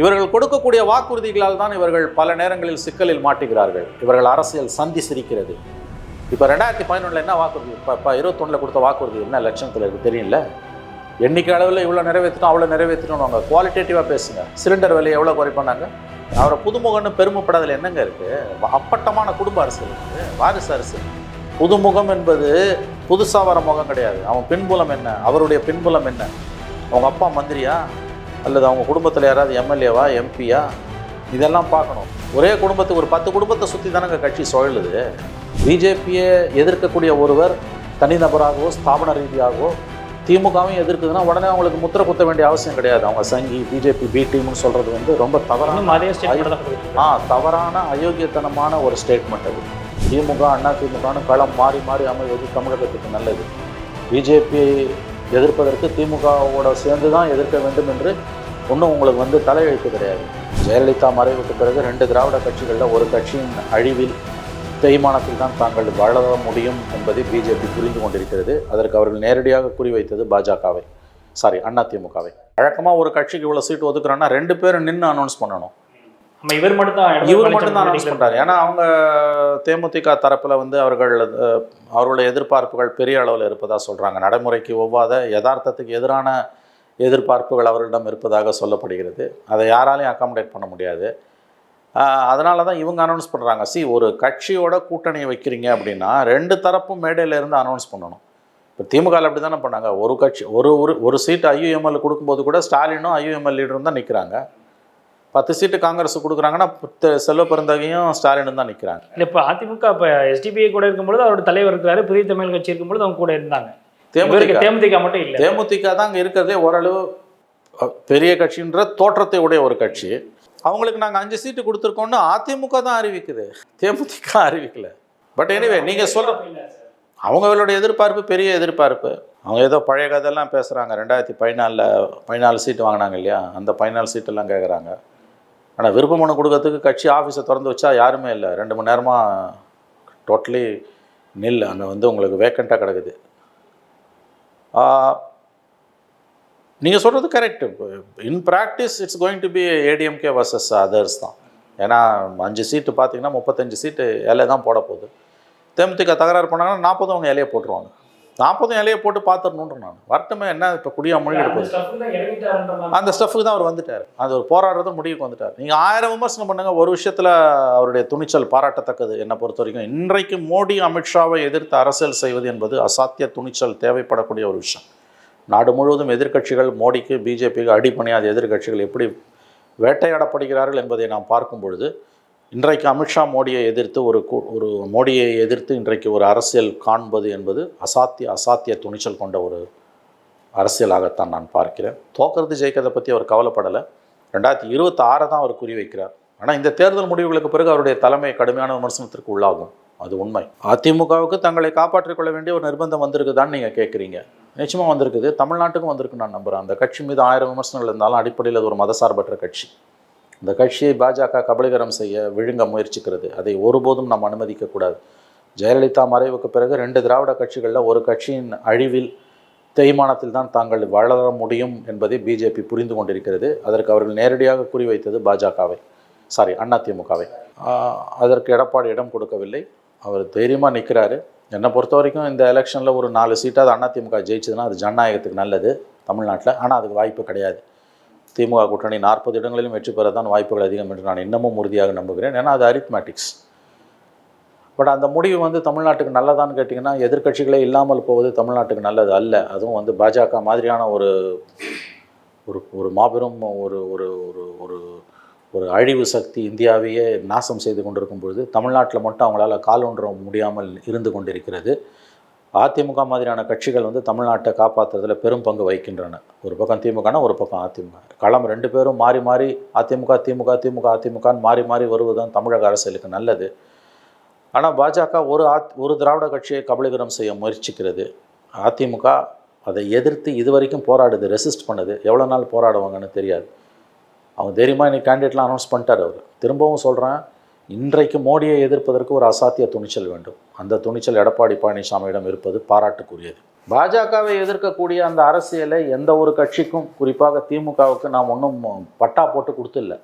இவர்கள் கொடுக்கக்கூடிய வாக்குறுதிகளால் தான் இவர்கள் பல நேரங்களில் சிக்கலில் மாட்டுகிறார்கள். இவர்கள் அரசியல் சந்தி சிரிக்கிறது. இப்போ ரெண்டாயிரத்தி பதினொன்றில் என்ன வாக்குறுதி? இப்போ இப்போ இருபத்தொன்னில் கொடுத்த வாக்குறுதி என்ன லட்சணத்தில் இருக்குது தெரியல எண்ணிக்கை அளவில் இவ்வளோ நிறைவேற்றணும் அவ்வளோ நிறைவேற்றணும் அவங்க குவாலிட்டேட்டிவாக பேசுங்க. சிலிண்டர் விலையை எவ்வளோ குறைப்பானாங்க அவரை புதுமுகம்னு பெருமைப்படாதல என்னங்க இருக்குது அப்பட்டமான குடும்ப அரசியல் இருக்குது வாரிசு அரசியல் புதுமுகம் என்பது புதுசாக வர முகம் கிடையாது. அவன் பின்புலம் என்ன? அவருடைய பின்புலம் என்ன? அவங்க அப்பா மந்திரியா? அல்லது அவங்க குடும்பத்தில் யாராவது எம்எல்ஏவா எம்பியா இதெல்லாம் பார்க்கணும். ஒரே குடும்பத்துக்கு ஒரு பத்து குடும்பத்தை சுற்றி தானங்க கட்சி சுழலுது. பிஜேபியை எதிர்க்கக்கூடிய ஒருவர் தனிநபராகவோ ஸ்தாபன ரீதியாகவோ திமுகவும் எதிர்க்குதுன்னா உடனே அவங்களுக்கு முத்திரை குத்த வேண்டிய அவசியம் கிடையாது. அவங்க சங்கி பிஜேபி பி டீம்னு சொல்கிறது வந்து ரொம்ப தவறான. ஆ தவறான அயோக்கியத்தனமான ஒரு ஸ்டேட்மெண்ட் அது. திமுக அண்ணா திமுகன்னு களம் மாறி மாறி அமைவது தமிழகத்துக்கு நல்லது. பிஜேபியை எதிர்ப்பதற்கு திமுகவோட சேர்ந்து தான் எதிர்க்க வேண்டும் என்று ஒன்றும் உங்களுக்கு வந்து தலையெழுத்து கிடையாது. ஜெயலலிதா மறைவுக்கு பிறகு ரெண்டு திராவிட கட்சிகளில் ஒரு கட்சியின் அழிவில் தேய்மானத்தில் தான் தாங்கள் வாழ முடியும் என்பதை பிஜேபி புரிந்து கொண்டிருக்கிறது. அதற்கு அவர்கள் நேரடியாக குறிவைத்தது பாஜகவை. சாரி அதிமுகவை வழக்கமாக ஒரு கட்சிக்கு இவ்வளோ சீட் ஒதுக்குறோன்னா ரெண்டு பேரும் நின்று அனௌன்ஸ் பண்ணணும். நம்ம இவர் மட்டும் தான் இவர் மட்டும் தான் அனௌன்ஸ் பண்ணுறாரு ஏன்னா அவங்க தேமுதிக தரப்பில் வந்து அவர்கள் அவர்களுடைய எதிர்பார்ப்புகள் பெரிய அளவில் இருப்பதாக சொல்கிறாங்க நடைமுறைக்கு ஒவ்வாத யதார்த்தத்துக்கு எதிரான எதிர்பார்ப்புகள் அவர்களிடம் இருப்பதாக சொல்லப்படுகிறது. அதை யாராலையும் அக்காமடேட் பண்ண முடியாது. அதனால தான் இவங்க அனௌன்ஸ் பண்ணுறாங்க சி ஒரு கட்சியோட கூட்டணி வைக்கிறீங்க அப்படின்னா ரெண்டு தரப்பும் மேடையில இருந்து அனௌன்ஸ் பண்ணணும். இப்போ திமுகவில் அப்படி தானே பண்ணாங்க. ஒரு கட்சி ஒரு ஒரு ஒரு சீட்டு ஐயுஎம்எல் கொடுக்கும்போது கூட ஸ்டாலினும் ஐயுஎம்எல் லீடரும் தான் நிற்கிறாங்க பத்து சீட்டு காங்கிரஸ் கொடுக்குறாங்கன்னா செல்வ பெருந்தகையும் ஸ்டாலினும் தான் நிற்கிறாங்க இல்ல இப்ப அதிமுக இப்ப எஸ்டிபிஐ கூட இருக்கும்பொழுது அவரோட தலைவர் இருக்கிறாரு பெரிய தமிழ் கட்சி இருக்கும்பொழுது அவங்க கூட இருந்தாங்க. தேமுதிக. தேமுதிக மட்டும் இல்ல. தேமுதிக தான் அங்கே இருக்கிறதே ஓரளவு பெரிய கட்சின்ற தோற்றத்தை உடைய ஒரு கட்சி. அவங்களுக்கு நாங்கள் அஞ்சு சீட்டு கொடுத்துருக்கோம்னு அதிமுக தான் அறிவிக்குது. தேமுதிக அறிவிக்கல. பட் எனிவே நீங்கள் சொல்கிற அவங்களோட எதிர்பார்ப்பு பெரிய எதிர்பார்ப்பு. அவங்க ஏதோ பழைய கதையெல்லாம் பேசுகிறாங்க ரெண்டாயிரத்தி பதினாலில் பதினாலு சீட்டு வாங்கினாங்க இல்லையா? அந்த பதினாலு சீட்டெல்லாம் கேட்குறாங்க ஆனால் விருப்ப மனு கொடுக்கறதுக்கு கட்சி ஆஃபீஸை திறந்து வச்சா யாருமே இல்லை. ரெண்டு மணி நேரமாக டோட்டலி நில் அங்கே வந்து உங்களுக்கு வேக்கண்ட்டாக கிடக்குது. நீங்கள் சொல்கிறது correct in practice it's going to be ADMK versus others தான். ஏன்னா அஞ்சு சீட்டு பார்த்தீங்கன்னா முப்பத்தஞ்சு சீட்டு இலை தான் போட போகுது. தேமுதிக தகராறு பண்ணாங்கன்னா நாற்பதும் அவங்க இலையை போட்டுருவாங்க. நாற்பதும் இலையை போட்டு பார்த்துடணுன்ற நான். வரட்டுமே என்ன இப்போ குடியா மொழி எடுப்பது அந்த ஸ்டஃப்புக்கு தான் அவர் வந்துட்டார். அது ஒரு போராடுறது முடிவுக்கு வந்துட்டார். நீங்கள் ஆயிரம் விமர்சனம் பண்ணுங்க ஒரு விஷயத்தில் அவருடைய துணிச்சல் பாராட்டத்தக்கது. என்னை பொறுத்த வரைக்கும் இன்றைக்கு மோடி அமித்ஷாவை எதிர்த்து அரசியல் செய்வது என்பது அசாத்திய துணிச்சல் தேவைப்படக்கூடிய ஒரு விஷயம். நாடு முழுவதும் எதிர்க்கட்சிகள் மோடிக்கு பிஜேபிக்கு அடிப்பணியாத எதிர்க்கட்சிகள் எப்படி வேட்டையாடப்படுகிறார்கள் என்பதை நாம் பார்க்கும் பொழுது இன்றைக்கு அமித்ஷா மோடியை எதிர்த்து ஒரு கூ- ஒரு மோடியை எதிர்த்து இன்றைக்கு ஒரு அரசியல் காண்பது என்பது அசாத்திய அசாத்திய துணிச்சல் கொண்ட ஒரு அரசியலாகத்தான் நான் பார்க்கிறேன். தோக்கிறது ஜெயிக்கிறதை பற்றி அவர் கவலைப்படலை. ரெண்டாயிரத்தி இருபத்தி ஆறை தான் அவர் குறிவைக்கிறார் ஆனால் இந்த தேர்தல் முடிவுகளுக்கு பிறகு அவருடைய தலைமை கடுமையான விமர்சனத்திற்கு உள்ளாகும். அது உண்மை. அதிமுகவுக்கு தங்களை காப்பாற்றிக் கொள்ள வேண்டிய ஒரு நிர்பந்தம் வந்திருக்குதான்னு நீங்கள் கேட்குறீங்க நிச்சயமாக வந்திருக்குது. தமிழ்நாட்டுக்கும் வந்திருக்கு நான் நம்புகிறேன் அந்த கட்சி மீது ஆயிரம் விமர்சனங்கள் இருந்தாலும் அடிப்படையில் அது ஒரு மதசார்பற்ற கட்சி. இந்த கட்சியை பாஜக கபலீகரம் செய்ய விழுங்க முயற்சிக்கிறது. அதை ஒருபோதும் நாம் அனுமதிக்கக்கூடாது. ஜெயலலிதா மறைவுக்கு பிறகு ரெண்டு திராவிட கட்சிகளில் ஒரு கட்சியின் அழிவில் தேய்மானத்தில் தான் தாங்கள் வளர முடியும் என்பதை பிஜேபி புரிந்து கொண்டிருக்கிறது. அதற்கு அவர்கள் நேரடியாக குறிவைத்தது பாஜகவை. சாரி அதிமுகவை அதற்கு எடப்பாடி இடம் கொடுக்கவில்லை. அவர் தைரியமாக நிற்கிறாரு என்னை பொறுத்த வரைக்கும் இந்த எலெக்ஷனில் ஒரு நாலு சீட்டாவது அதிமுக ஜெயிச்சதுன்னா அது ஜனநாயகத்துக்கு நல்லது தமிழ்நாட்டில். ஆனால் அதுக்கு வாய்ப்பு கிடையாது. திமுக கூட்டணி நாற்பது இடங்களிலும் வெற்றி பெற தான் வாய்ப்புகள் அதிகம் என்று நான் இன்னமும் உறுதியாக நம்புகிறேன். ஏன்னா அது அரித்மேட்டிக்ஸ் பட் அந்த முடிவு வந்து தமிழ்நாட்டுக்கு நல்லதான்னு கேட்டிங்கன்னா எதிர்க்கட்சிகளே இல்லாமல் போவது தமிழ்நாட்டுக்கு நல்லது அல்ல. அதுவும் வந்து பாஜக மாதிரியான ஒரு ஒரு ஒரு மாபெரும் ஒரு ஒரு ஒரு ஒரு ஒரு அழிவு சக்தி இந்தியாவையே நாசம் செய்து கொண்டிருக்கும் பொழுது தமிழ்நாட்டில் மட்டும் அவங்களால கால் ஒன்ற முடியாமல் இருந்து கொண்டிருக்கிறது. அதிமுக மாதிரியான கட்சிகள் வந்து தமிழ்நாட்டை காப்பாற்றுறதுல பெரும் பங்கு வகிக்கின்றன. ஒரு பக்கம் திமுகனா ஒரு பக்கம் அதிமுக. களம் ரெண்டு பேரும் மாறி மாறி அதிமுக திமுக திமுக அதிமுகன்னு மாறி மாறி வருவதுதான் தமிழக அரசியலுக்கு நல்லது. ஆனால் பாஜக ஒரு ஆத் ஒரு திராவிட கட்சியை கபலீகரம் செய்ய முயற்சிக்கிறது. அதிமுக அதை எதிர்த்து இதுவரைக்கும் போராடுது ரெசிஸ்ட் பண்ணுது. எவ்வளோ நாள் போராடுவாங்கன்னு தெரியாது. அவங்க தைரியமாக இன்றைக்கி கேண்டிடேட்லாம் அனௌன்ஸ் பண்ணிட்டார் அவர். திரும்பவும் சொல்கிறேன் இன்றைக்கு மோடியை எதிர்ப்பதற்கு ஒரு அசாத்திய துணிச்சல் வேண்டும். அந்த துணிச்சல் எடப்பாடி பழனிசாமியிடம் இருப்பது பாராட்டுக்குரியது. பாஜகவை எதிர்க்கக்கூடிய அந்த அரசியலை எந்த ஒரு கட்சிக்கும் குறிப்பாக திமுகவுக்கு நாம் ஒன்றும் பட்டா போட்டு கொடுத்துல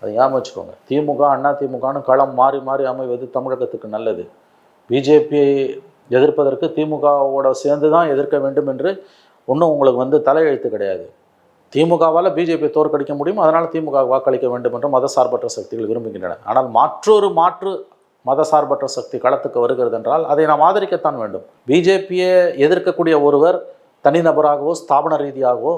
அதை ஞாபகம் வச்சுக்கோங்க. திமுக அண்ணா திமுகன்னு களம் மாறி மாறி அமைவது தமிழகத்துக்கு நல்லது. பிஜேபியை எதிர்ப்பதற்கு திமுகவோட சேர்ந்து தான் எதிர்க்க வேண்டும் என்று ஒன்றும் உங்களுக்கு வந்து தலையெழுத்து கிடையாது. திமுகவால் பிஜேபி தோற்கடிக்க முடியும் அதனால் திமுக வாக்களிக்க வேண்டும் என்று மதசார்பற்ற சக்திகள் விரும்புகின்றன. ஆனால் மற்றொரு மாற்று மதசார்பற்ற சக்தி களத்துக்கு வருகிறது என்றால் அதை நாம் ஆதரிக்கத்தான் வேண்டும். பிஜேபியை எதிர்க்கக்கூடிய ஒருவர் தனிநபராகவோ ஸ்தாபன ரீதியாகவோ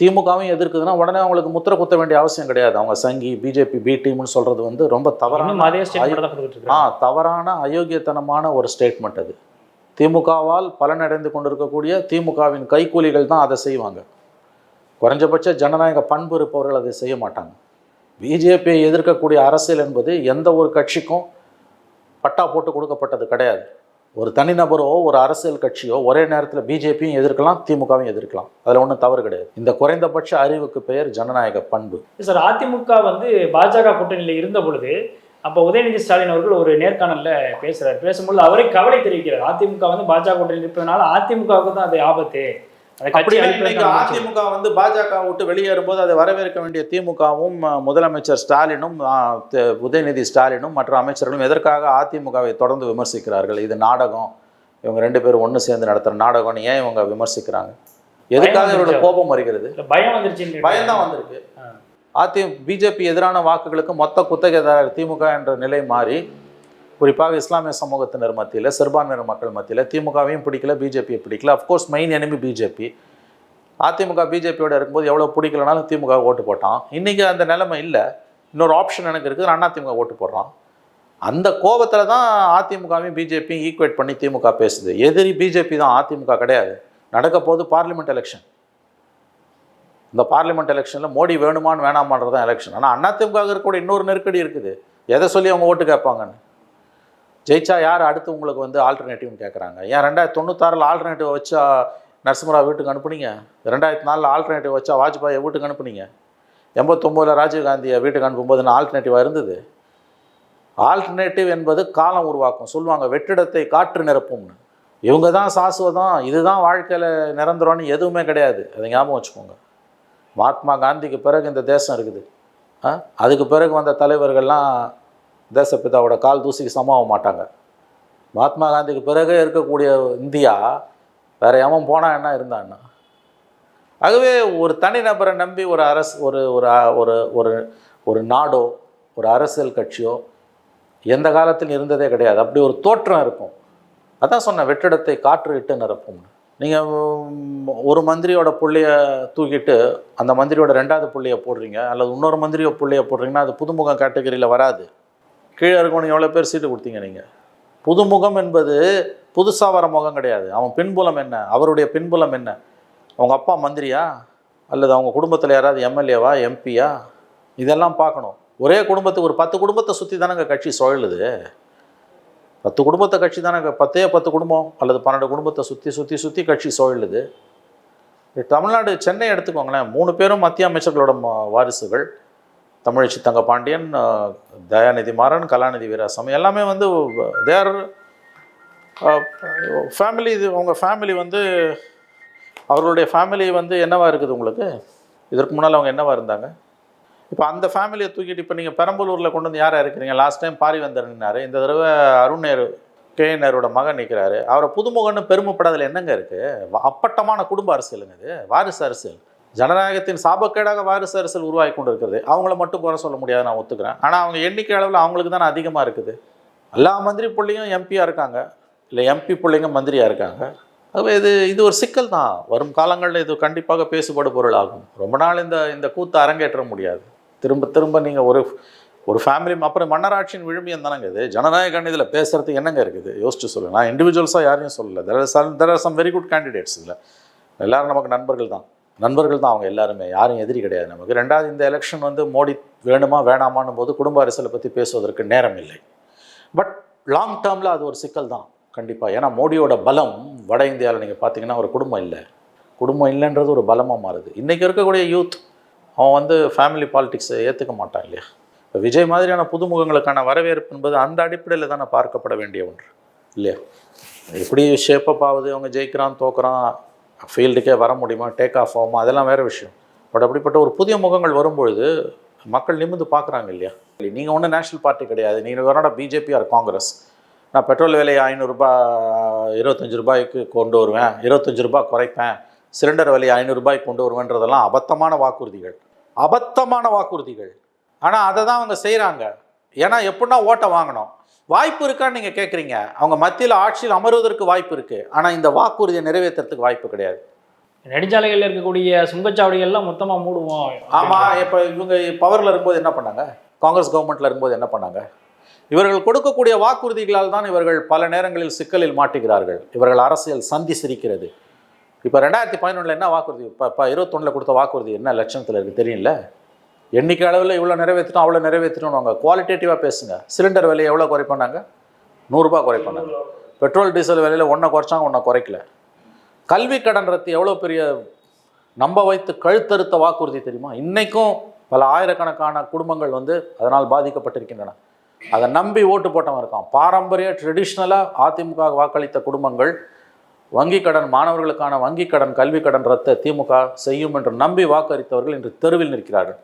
திமுகவும் எதிர்க்குதுன்னா உடனே அவங்களுக்கு முத்திர குத்த வேண்டிய அவசியம் கிடையாது. அவங்க சங்கி பிஜேபி பி டீம்னு சொல்கிறது வந்து ரொம்ப தவறான ஆ தவறான அயோக்கியத்தனமான ஒரு ஸ்டேட்மெண்ட் அது. திமுகவால் பலனடைந்து கொண்டிருக்கக்கூடிய திமுகவின் கைக்கூலிகள் தான் அதை செய்வாங்க. குறைஞ்சபட்ச ஜனநாயக பண்பு இருப்பவர்கள் அதை செய்ய மாட்டாங்க. பிஜேபியை எதிர்க்கக்கூடிய அரசியல் என்பது எந்த ஒரு கட்சிக்கும் பட்டா போட்டு கொடுக்கப்பட்டது கிடையாது. ஒரு தனிநபரோ ஒரு அரசியல் கட்சியோ ஒரே நேரத்தில் பிஜேபியும் எதிர்க்கலாம் திமுகவும் எதிர்க்கலாம். அதில் ஒன்றும் தவறு கிடையாது. இந்த குறைந்தபட்ச அறிவுக்கு பெயர் ஜனநாயக பண்பு. சார் அதிமுக வந்து பாஜக கூட்டணியில் இருந்த பொழுது அப்போ உதயநிதி ஸ்டாலின் அவர்கள் ஒரு நேர்காணலில் பேசுகிறார் பேசும்பொழுது அவரே கவலை தெரிவிக்கிறார். அதிமுக வந்து பாஜக கூட்டணியில் இருப்பதனால அதிமுகவுக்கு தான் அது ஆபத்து. அதிமுக வந்து பாஜக விட்டு வெளியேறும்போது அதை வரவேற்க வேண்டிய திமுகவும் முதலமைச்சர் ஸ்டாலினும் உதயநிதி ஸ்டாலினும் மற்ற அமைச்சர்களும் எதற்காக அதிமுகவை தொடர்ந்து விமர்சிக்கிறார்கள்? இது நாடகம். இவங்க ரெண்டு பேரும் ஒன்று சேர்ந்து நடத்துகிற நாடகம்னு ஏன் இவங்க விமர்சிக்கிறாங்க? எதுக்காக இவரோட. கோபம் வருகிறது? பயம் வந்துருச்சு பயம்தான் வந்திருக்கு. ஆ. அதி பிஜேபி எதிரான வாக்குகளுக்கு மொத்த குத்தகைதாரர் திமுக என்ற நிலை மாறி குறிப்பாக இஸ்லாமிய சமூகத்தினர் மத்தியில் சிறுபான்மையினர் மக்கள் மத்தியில் திமுகவையும் பிடிக்கல பிஜேபியை பிடிக்கல. Of course main enemy BJP AIADMK பிஜேபியோட இருக்கும்போது எவ்வளோ பிடிக்கலனாலும் திமுக ஓட்டு போட்டான். இன்றைக்கி அந்த நிலைமை இல்லை. இன்னொரு ஆப்ஷன் எனக்கு இருக்குது. அண்ணா திமுக ஓட்டு போடுறான். அந்த கோபத்தில் தான் அதிமுகவையும் பிஜேபியும் ஈக்குவேட் பண்ணி திமுக பேசுது. எதிரி பிஜேபி தான் அதிமுக கிடையாது. நடக்க போது பார்லிமெண்ட் எலெக்ஷன் இந்த பார்லிமெண்ட் எலெக்ஷனில் மோடி வேணுமான்னு வேணாமான்றது தான் எலெக்ஷன் ஆனால் அதிமுக இருக்கக்கூடிய இன்னொரு நெருக்கடி இருக்குது. எதை சொல்லி அவங்க ஓட்டு கேட்பாங்கன்னு? ஜெயிச்சா யார் அடுத்து உங்களுக்கு வந்து ஆல்டர்னேட்டிவ்னு கேட்குறாங்க ஏன் ரெண்டாயிரத்தி தொண்ணூத்தாறில் ஆல்டர்னேட்டிவ் வச்சா நரசிம்மராவ் வீட்டுக்கு அனுப்புனீங்க? ரெண்டாயிரத்தி நாலில் ஆல்டர்னேட்டிவ் வச்சா வாஜ்பாயை வீட்டுக்கு அனுப்புனீங்க? எண்பத்தொம்போதில் ராஜீவ்காந்தியை வீட்டுக்கு அனுப்பும்போது ஆல்டர்னேட்டிவாக இருந்தது? ஆல்டர்னேட்டிவ் என்பது காலம் உருவாக்கும். சொல்லுவாங்க வெற்றிடத்தை காற்று நிரப்பும்னு. இவங்க தான் சாசுவதம். இதுதான் வாழ்க்கையில் நிரந்தரம்னு எதுவுமே கிடையாது. அதை ஞாபகம் வச்சுக்கோங்க. மகாத்மா காந்திக்கு பிறகு இந்த தேசம் இருக்குது. அதுக்கு பிறகு வந்த தலைவர்கள்லாம் தேசப்பிதாவோட கால் தூசிக்கு சமமாக மாட்டாங்க. மகாத்மா காந்திக்கு பிறகு இருக்கக்கூடிய இந்தியா வேற எவன் போனால் என்ன இருந்தான்னா ஆகவே ஒரு தனிநபரை நம்பி ஒரு அரசு ஒரு ஒரு ஒரு ஒரு ஒரு நாடோ ஒரு அரசியல் கட்சியோ எந்த காலத்தில் இருந்ததே கிடையாது. அப்படி ஒரு தோற்றம் இருக்கும். அதான் சொன்னேன் வெற்றிடத்தை காற்று இட்டு நிரப்பும்னு. நீங்கள் ஒரு மந்திரியோட புள்ளைய தூக்கிட்டு அந்த மந்திரியோட ரெண்டாவது புள்ளைய போடுறீங்க அல்லது இன்னொரு மந்திரியோ புள்ளைய போடுறீங்கன்னா அது புதுமுகம் கேட்டகரியில் வராது. கீழே இருக்கவனுக்கு எவ்வளோ பேர் சீட்டு கொடுத்தீங்க நீங்கள் புதுமுகம் என்பது புதுசாக வர முகம் கிடையாது. அவன் பின்புலம் என்ன? அவருடைய பின்புலம் என்ன? அவங்க அப்பா மந்திரியா? அல்லது அவங்க குடும்பத்தில் யாராவது எம்எல்ஏவா எம்பியா? இதெல்லாம் பார்க்கணும். ஒரே குடும்பத்துக்கு ஒரு பத்து குடும்பத்தை சுற்றி தானேங்க கட்சி சுழலுது. பத்து குடும்பத்தை கட்சி தானே பத்தே பத்து குடும்பம் அல்லது பன்னெண்டு குடும்பத்தை சுற்றி சுற்றி சுற்றி கட்சி சுழலுது. தமிழ்நாடு சென்னை எடுத்துக்கோங்களேன். மூணு பேரும் மத்திய அமைச்சர்களோட வாரிசுகள். தமிழச்சி தங்க பாண்டியன் தயாநிதி மாறன் கலாநிதி வீராசாமி எல்லாமே வந்து தேர் ஃபேமிலி இது உங்கள் ஃபேமிலி வந்து அவர்களுடைய ஃபேமிலி வந்து என்னவாக இருக்குது உங்களுக்கு? இதற்கு முன்னால் அவங்க என்னவாக இருந்தாங்க? இப்போ அந்த ஃபேமிலியை தூக்கிட்டு இப்போ நீங்கள் பெரம்பலூரில் கொண்டு வந்து யாராக இருக்கிறீங்க லாஸ்ட் டைம் பாரிவந்தர் நின்னாரு. இந்த தடவை அருண் நேரு கே நேருவோட மகன் நிற்கிறாரு அவரை புதுமுகன்னு பெருமைப்படாதில் என்னங்க இருக்குது அப்பட்டமான குடும்ப அரசியலுங்க இது. வாரிசு அரசியல். ஜனநாயகத்தின் சாபக்கேடாக வாரிசு அரசியல் உருவாகி கொண்டு இருக்கிறது அவங்கள மட்டும் குறை சொல்ல முடியாது நான் ஒத்துக்கிறேன். ஆனால் அவங்க எண்ணிக்கை அளவில் அவங்களுக்கு தானே அதிகமாக இருக்குது. எல்லா மந்திரி பிள்ளையும் எம்பியாக இருக்காங்க. இல்லை எம்பி பிள்ளைங்க மந்திரியாக இருக்காங்க. ஆகவே இது இது ஒரு சிக்கல் தான். வரும் காலங்களில் இது கண்டிப்பாக பேசுபாடு பொருள் ஆகும் ரொம்ப நாள் இந்த இந்த கூத்தை அரங்கேற்ற முடியாது. திரும்ப திரும்ப நீங்கள் ஒரு ஒரு ஃபேமிலி அப்புறம் மன்னராட்சியின் விழுமியம் தானங்க இது. ஜனநாயக இதில் பேசுகிறதுக்கு என்னங்க இருக்குது? யோசிச்சு சொல்லுங்கள் நான் இண்டிவிஜுவல்ஸாக யாரையும் சொல்லலை. There are some there are some very good candidates இதில். எல்லாரும் நமக்கு நண்பர்கள் தான். நண்பர்கள் தான் அவங்க எல்லாருமே யாரும் எதிரி கிடையாது நமக்கு. ரெண்டாவது இந்த எலெக்ஷன் வந்து மோடி வேணுமா வேணாமான்னும் போது குடும்ப அரசியலை பற்றி பேசுவதற்கு நேரம் இல்லை. பட் லாங் டேர்மில் அது ஒரு சிக்கல் தான் கண்டிப்பாக ஏன்னா மோடியோட பலம் வட இந்தியாவில் நீங்கள் பார்த்தீங்கன்னா ஒரு குடும்பம் இல்லை. குடும்பம் இல்லைன்றது ஒரு பலமாக மாறுது. இன்றைக்கி இருக்கக்கூடிய யூத் அவன் வந்து ஃபேமிலி பாலிடிக்ஸை ஏற்றுக்க மாட்டான் இல்லையா? இப்போ விஜய் மாதிரியான புதுமுகங்களுக்கான வரவேற்பு என்பது அந்த அடிப்படையில் தானே பார்க்கப்பட வேண்டிய ஒன்று இல்லையா? எப்படி ஷேப்பப் ஆகுது அவங்க ஜெயிக்கிறான் தோக்குறான் ஃபீல்டுக்கே வர முடியுமா? டேக் ஆஃப் ஆகுமா? அதெல்லாம் வேறு விஷயம். பட் அப்படிப்பட்ட ஒரு புதிய முகங்கள் வரும்பொழுது மக்கள் நிமிர்ந்து பார்க்குறாங்க இல்லையா? நீங்கள் ஒன்றும் நேஷனல் பார்ட்டி கிடையாது. நீங்கள் வேணாடா பிஜேபி ஆர் காங்கிரஸ் நான் பெட்ரோல் விலையை ஐநூறுரூபா இருபத்தஞ்சி ரூபாய்க்கு கொண்டு வருவேன். இருபத்தஞ்சி ரூபாய் குறைப்பேன். சிலிண்டர் விலையை ஐநூறுரூபாய்க்கு கொண்டு வருவேன்றதெல்லாம் அபத்தமான வாக்குறுதிகள். அபத்தமான வாக்குறுதிகள். ஆனால் அதை தான் அவங்க செய்கிறாங்க ஏன்னா எப்படின்னா ஓட்டை வாங்கணும். வாய்ப்பு இருக்கான்னு நீங்கள் கேட்குறீங்க அவங்க மத்தியில் ஆட்சியில் அமர்வதற்கு வாய்ப்பு இருக்குது ஆனால் இந்த வாக்குறுதியை நிறைவேற்றுறதுக்கு வாய்ப்பு கிடையாது. நெடுஞ்சாலைகளில் இருக்கக்கூடிய சுங்கச்சாவடிகள்லாம் மொத்தமாக மூடுவோம். ஆமாம் இப்போ இவங்க பவரில் இருக்கும்போது என்ன பண்ணாங்க? காங்கிரஸ் கவர்மெண்ட்டில் இருக்கும்போது என்ன பண்ணாங்க? இவர்கள் கொடுக்கக்கூடிய வாக்குறுதிகளால் தான் இவர்கள் பல நேரங்களில் சிக்கலில் மாட்டுகிறார்கள். இவர்கள் அரசியல் சந்தி சிரிக்கிறது. இப்போ ரெண்டாயிரத்தி பதினொன்றில் என்ன வாக்குறுதி? இப்போ இப்போ இருபத்தொன்னில் கொடுத்த வாக்குறுதி என்ன லட்சணத்தில் இருக்குது தெரியல எண்ணிக்கை அளவில் இவ்வளோ நிறைவேற்றிட்டோம் அவ்வளோ நிறைவேற்றிட்டோம் குவாலிட்டேட்டிவாக பேசுங்க. சிலிண்டர் விலையை எவ்வளோ குறைப்பானாங்க நூறுரூபா குறைப்பானாங்க பெட்ரோல் டீசல் விலையில் ஒன்றை குறைச்சாங்க ஒன்றை குறைக்கல. கல்வி கடன் ரத்து எவ்வளோ பெரிய நம்ப வைத்து கழுத்தறுத்த வாக்குறுதி தெரியுமா? இன்றைக்கும் பல ஆயிரக்கணக்கான குடும்பங்கள் வந்து அதனால் பாதிக்கப்பட்டிருக்கின்றன. அதை நம்பி ஓட்டு போட்டவன் இருக்கான். பாரம்பரிய ட்ரெடிஷ்னலாக அதிமுக வாக்களித்த குடும்பங்கள் வங்கி கடன் மாணவர்களுக்கான வங்கி கடன் கல்வி கடன் ரத்த திமுக செய்யும் என்று நம்பி வாக்களித்தவர்கள் இன்று தெருவில் நிற்கிறார்கள்.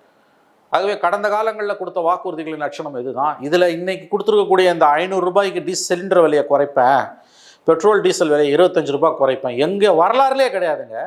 ஆகவே கடந்த காலங்களில் கொடுத்த வாக்குறுதிகளின் லட்சணம் இதுதான் இதில் இன்னைக்கு கொடுத்துருக்கக்கூடிய இந்த ஐநூறு ரூபாய்க்கு டீ சிலிண்டர் விலையை குறைப்பேன். பெட்ரோல் டீசல் விலையை இருபத்தஞ்சு ரூபாய் குறைப்பேன். எங்கே வரலாறுலேயே கிடையாதுங்க.